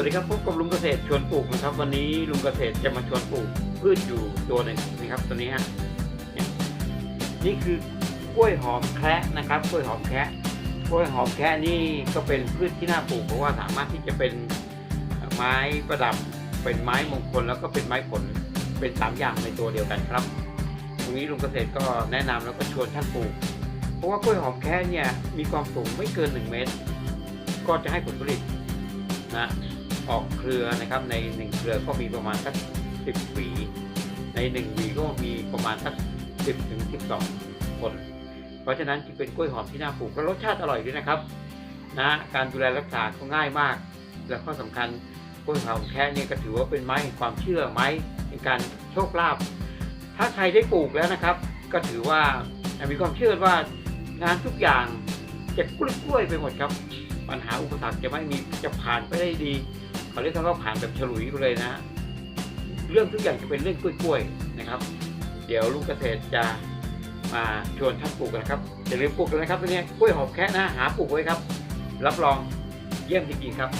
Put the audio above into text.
วัสดีครับพบกับลุงเกษตรชวนปลูกนะครับ วันนี้ลุงเกษตรจะมาชวนปลูกพืชอยู่ตัวหนึ่งนะครับตัวนี้ฮะนี่คือกล้วยหอมแคระนะครับกล้วยหอมแคระกล้วยหอมแคระนี่ก็เป็นพืชที่น่าปลูกเพราะว่าสามารถที่จะเป็นไม้ประดับเป็นไม้มงคลแล้วก็เป็นไม้ผลเป็นสามอย่างในตัวเดียวกันครับตรงนี้ลุงเกษตรก็แนะนำแล้วก็ชวนท่านปลูก เพราะว่ากล้วยหอมแค่เนี่ยมีความสูงไม่เกิน 1 เมตร ก็จะให้ผลผลิตนะ ออกเครือนะครับใน1เครือก็มีประมาณสัก10หวีใน1หวีก็มีประมาณสัก10ถึง12ผลเพราะฉะนั้นจึงเป็นกล้วยหอมที่น่าปลูกและรสชาติอร่อยด้วยนะครับนะการดูแลรักษาก็ง่ายมาก และข้อสำคัญกล้วยหอมแค่เนี่ยก็ถือว่าเป็นไม้แห่งความเชื่อไม้ในการโชคลาภถ้าใครได้ปลูกแล้วนะครับ ก็ถือว่ามีความเชื่อว่างานทุกอย่างจะกล้วยไปหมดครับ ปัญหาอุปสรรคจะไม่มีจะผ่านไปได้ดี เขาเรียกกันว่าผ่านแบบฉลุยไปเลยนะ เรื่องทุกอย่างจะเป็นเรื่องกล้วยๆนะครับ เดี๋ยวลุงเกษตรจะมาชวนท่านปลูกนนะครับอย่าลืมปลูกกันนะครับตัวนี้กล้วยหอมแค่นะหาปลูกไว้ครับ รับรองเยี่ยมจริงๆครับ